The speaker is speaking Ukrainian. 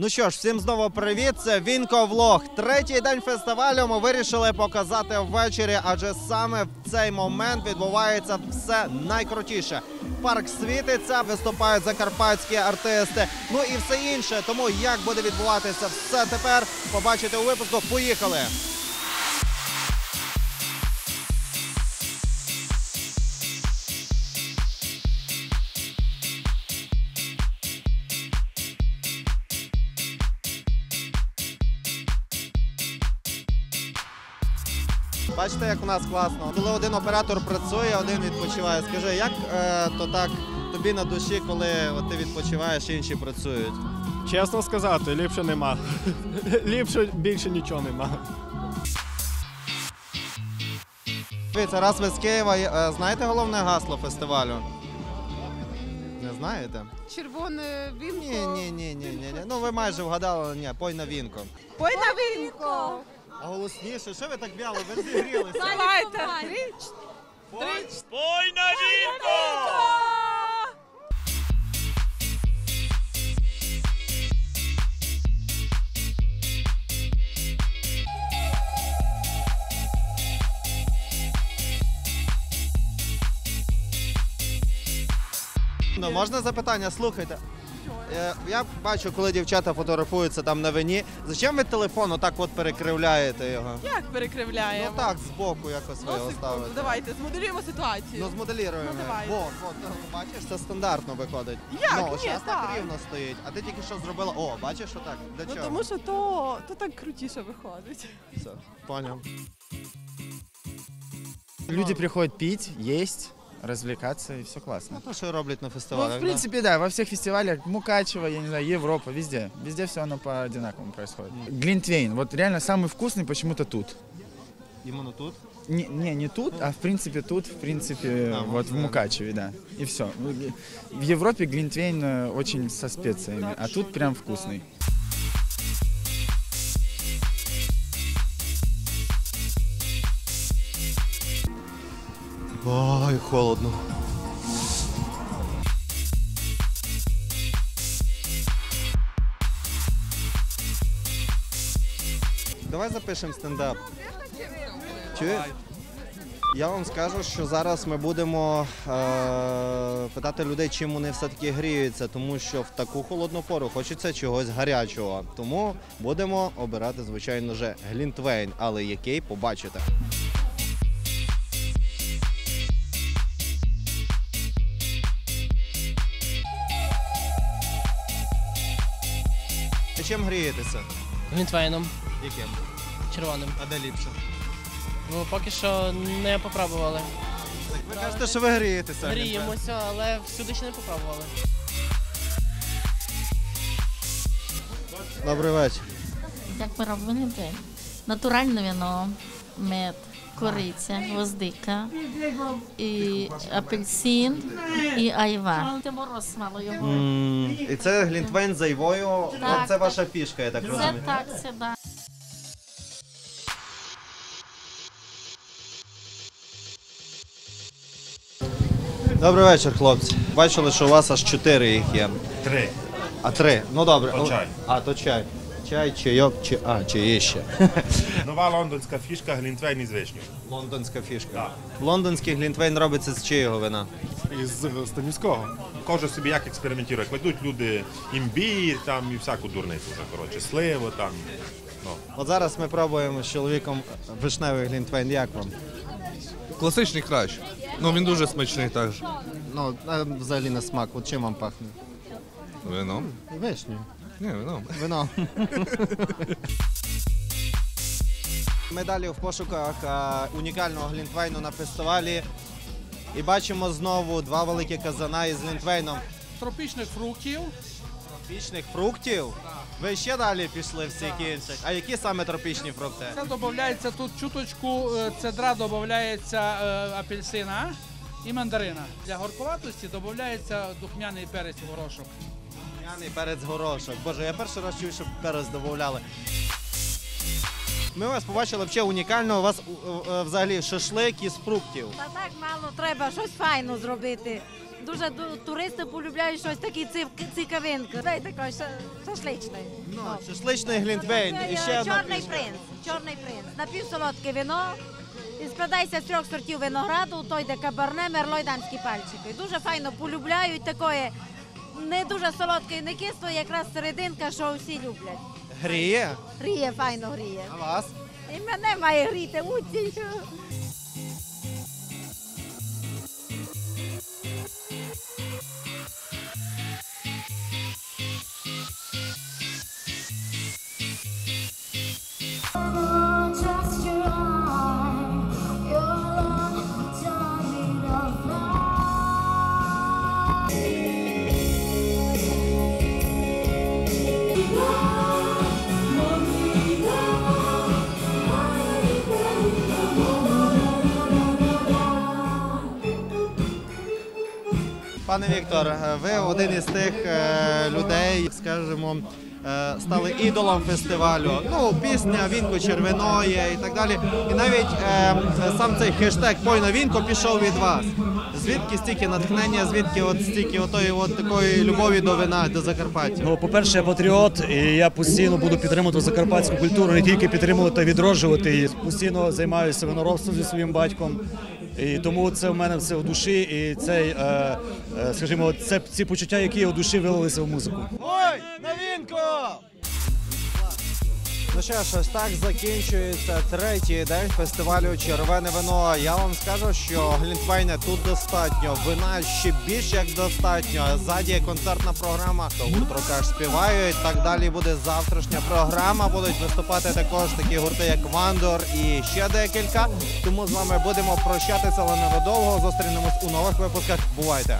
Ну що ж, всім знову привіт. Це Вінко. Третій день фестивалю ми вирішили показати ввечері, адже саме в цей момент відбувається все найкрутіше. Парк світиться, виступають закарпатські артисти, ну і все інше. Тому як буде відбуватися все тепер, побачите у випуску. Поїхали! Бачите, як у нас класно. Коли один оператор працює, один відпочиває. Скажи, як е, то так тобі на душі, коли от ти відпочиваєш, інші працюють? Чесно сказати, ліпше нема. Ліпше більше нічого нема. Дивіться, раз ви з Києва, е, знаєте головне гасло фестивалю? Не знаєте? Червоне вінко. Ні, ні, ні, ні, ні, ні. Ну ви майже вгадали, ні, пой на вінко. Пой на вінко. А голосніше, що ви так вяло? Ви зігрілися. Давайте. Пой на вінко! Ну, можна запитання? Слухайте. Е, Я бачу, коли дівчата фотографуються там на вині. Зачем ви телефон отак от перекривляєте його? Як перекривляємо? Ну так, збоку якось ви Ну, його секунду, ставите. давайте змоделюємо ситуацію. Ну, змоделіруємо. Ну, давай. Бачиш, це стандартно виходить. Як? Ну, Ні, зараз так так. рівно стоїть. А ти тільки що зробила. О, бачиш, отак. Для ну чого? тому що то, то так крутіше виходить. Все, поняв. Люди приходят пить, есть, развлекаться, и все Ну, классно. то, що роблять на Ну, фестивалях. в принципе, да, во всех фестивалях, Мукачево, я не знаю, Европа, везде. Везде все оно по одинаковому происходит. Глинтвейн, вот реально самый вкусный почему-то тут. да? Іменно тут. Не, не, не тут, а в принципе тут, в принципе, А, вот в да. Мукачеве, да. И все. В Европе Глинтвейн э, очень со специями, а тут прям вкусный. Ой, холодно. Давай запишемо стендап. Чує? Я вам скажу, що зараз ми будемо е- питати людей, чим вони все-таки гріються, тому що в таку холодну пору хочеться чогось гарячого. Тому будемо обирати, звичайно же, глінтвейн, але який побачите. Чим грієтеся? Глінтвейном Яким? червоним. А де ліпше? Ну поки що не попробували. Ви кажете, що ви грієтеся. Гріємося, але всюди ще не попробували. Добрий вечір. Як ми робимо? Натуральне вино, мед, кориця, гвоздика, і апельсин, і айва. Це мороз мало його. І це глінтвейн з айвою. Так, Це ваша фішка, я так Це розумію. так, це да. Добрий вечір, хлопці. Бачили, що у вас аж чотири їх є. Три. А три. Ну добре. То чай. А, то чай. Чай, чайок, чи. А, чи є ще. Нова лондонська фішка глінтвейн із вишню. Лондонська фішка. Так. Лондонський глінтвейн робиться з чиєго вина? Із Станівського. Кожен собі як експериментує. Кладуть люди імбір там і всяку дурницю вже, коротше, сливу там. Ну. От зараз ми пробуємо з чоловіком вишневий глінтвейн. Як вам? Класичний краще. Ну він дуже смачний також. Ну, а взагалі на смак. От чим вам пахне? Вином? Вишню. Ні, вином. Вино. Ми далі в пошуках е, унікального глінтвейну на фестивалі. І бачимо знову два великі казана із глінтвейном. тропічних фруктів. Тропічних фруктів. Ви ще далі пішли всіх інших. А які саме тропічні фрукти? Це додається тут чуточку, е, цедра додається е, апельсина і мандарина. Для горковатості додається духмяний перець горошок. П'яний перець горошок. Боже, я перший раз чув, що перець додавали. Ми вас побачили взагалі унікально. У вас е, е, взагалі шашлик із фруктів. Та так мало треба щось файно зробити. Дуже ду- туристи полюбляють щось такі цив- цікавинки. Дай така ша- шашличний. Ну, шашличний глінтвейн. І ще одна Чорний принц. Чорний принц. Напівсолодке вино. І складається з трьох сортів винограду, той де кабарне, мерло й дамські пальчики. Дуже файно полюбляють такої не дуже солодке не кисло, якраз серединка, що всі люблять. Гріє. Гріє, файно гріє. А вас? І мене має гріти, уці. Пане Віктор, е, ви один із тих е, людей, скажімо, е, стали ідолом фестивалю. Ну, пісня Вінко червоної і так далі. І навіть сам цей хештег Пой на Вінко пішов від вас. Звідки стільки натхнення, звідки от стільки отої от такої любові до вина, до Закарпаття? Ну, по-перше, я патріот, і я постійно буду підтримувати закарпатську культуру, не тільки підтримувати, а відроджувати її. Постійно займаюся виноробством зі своїм батьком. І тому це в мене все в душі, і цей, е, е, скажімо, це ці почуття, які у душі вилилися в музику. Ой, новинко! Ну що ж, ось так закінчується третій день фестивалю Червоне вино. Я вам скажу, що глінтвейна тут достатньо, вина ще більш як достатньо. Ззаді концертна програма, гурт Рокаш співають. Так далі буде завтрашня програма. Будуть виступати також такі гурти, як Вандор і ще декілька. Тому з вами будемо прощатися, але ненадовго. Зустрінемось у нових випусках. Бувайте!